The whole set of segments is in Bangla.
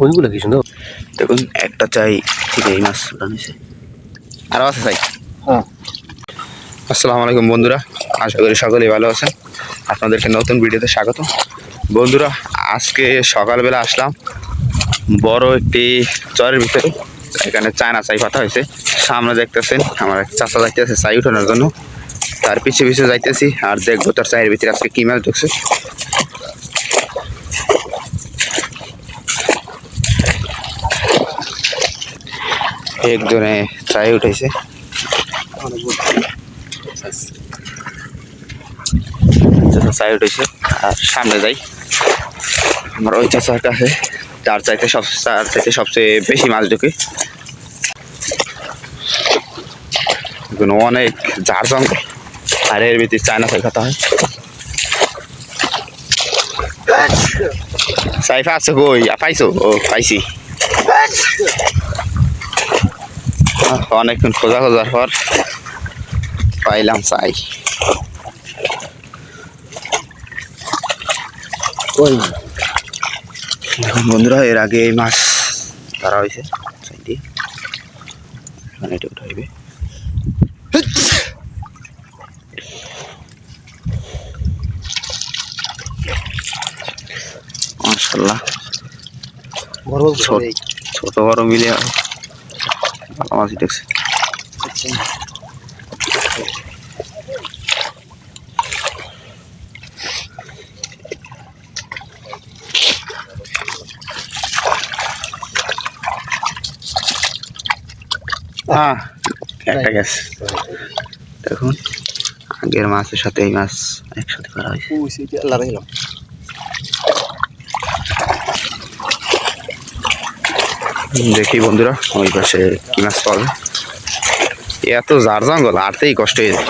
কোনগুলো কি সুন্দর? দেখুন একটা চাই ঠিক এই মাছ নিছে আরও আছে চাই? হ্যাঁ। আসসালামু আলাইকুম বন্ধুরা আশা করি সকলেই ভালো আছেন। আপনাদেরকে নতুন ভিডিওতে স্বাগত। বন্ধুরা আজকে সকালবেলা আসলাম বড় একটি চরের ভিতরে। এখানে চায়না চাই পাতা হয়েছে। সামনে দেখতেছেন আমার এক চাচা যাইতেছে চাই উঠানোর জন্য। তার পিছে পিছে যাইতেছি আর দেখব তার চায়ের ভিতরে আজকে কি মাছ ঢুকছে। একজনে উঠাইছে। চাচা চাই উঠেছে আর সামনে যাই। আমার ওই চাচার কাছে, তার চাইতে সব তার চাইতে সবচেয়ে বেশি মাছ ঢুকে। অনেক ঝাড় জঙ্গল। আর এর ভিতরে চায়না চাই খাতা হয়। সাইফা আছে কই? পাইছো? ও, পাইছি। অনেকক্ষণ খোঁজা খোঁজার পর পাইলাম চাই। বন্ধুরা এর আগে এই মাছ ধরা হয়েছে এটা উঠাইবে ছোট ছোট বড় মিলে মাছই দেখছে। হ্যাঁ একটা গ্যাস। দেখুন আগের মাছের সাথে এই মাছ একসাথে করা হয়েছে ওই সিটি আল্লাহ রাখলাম দেখি বন্ধুরা, ওই পাশে কি মাছ পাবে এত জার জঙ্গল, আরতেই কষ্ট হয়ে যায়।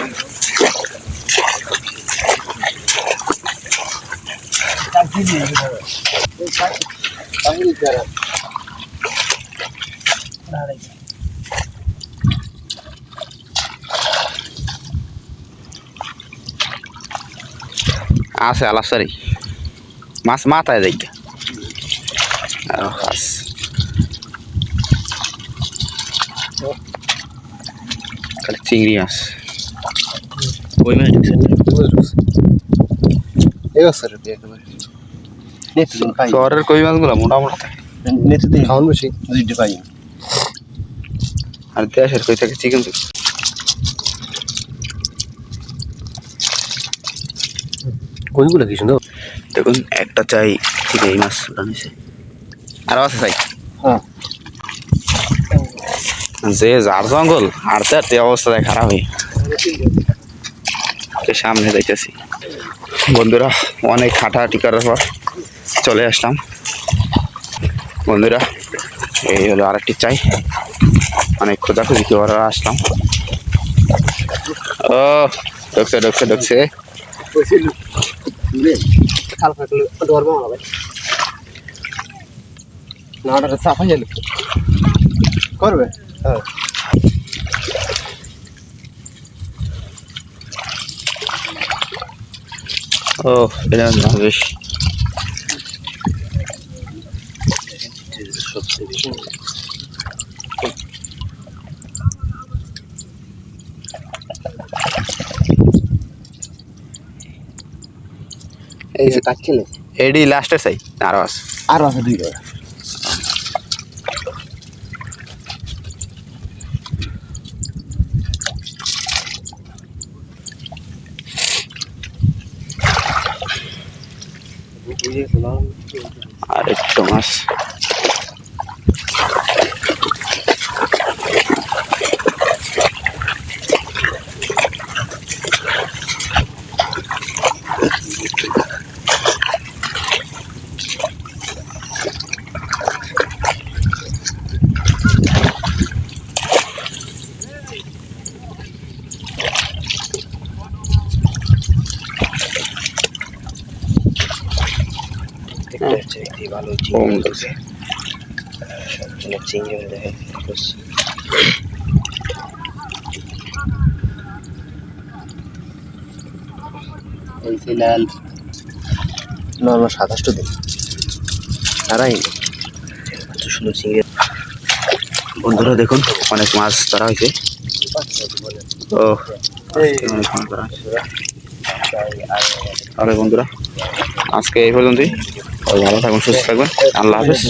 আছে আলাসারি মাছ মাথায় আস খালি চিংড়ি মাছ ওই মাছ ঢুকছে শহরের কই মাছগুলো মোটা মোটা থাকে নেতে দিন খাওয়ান বেশি দুইটা পাই আর দেশের কই থাকে চিকেন কোনগুলো কি সুন্দর দেখুন একটা চাই ঠিক এই মাছ নিছে আরও আছে চাই হ্যাঁ যে যার জঙ্গল হাঁটতে হাঁটতে অবস্থা খারাপ হয়ে সামনে যাইতেছি। বন্ধুরা, অনেক হাঁটাহাঁটি করার পর চলে আসলাম। বন্ধুরা, এই হলো আরেকটি চাই। অনেক খোঁজাখুঁজি করার আসলাম। ও, ঢুকছে ঢুকছে ঢুকছে। করবে? হ্যাঁ। ও এটা না বেশ সবচেয়ে বেশি। এই যে কাজ খেলে? এডি লাস্টের চাই আরও আছে। আরও আছে দুই করে আর ভালো কম গেছে চিংড়ি দেখে এই ফিলাল নর্মাল সাতাশটো দিন। তারাই সুন্দর চিংড়ি। বন্ধুরা দেখুন অনেক মাছ ধরা হয়েছে। ও অনেক মাছ ধরা হয়েছে। তাহলে বন্ধুরা আজকে এই পর্যন্তই। ভালো থাকুন সুস্থ থাকবেন আল্লাহ হাফেজ।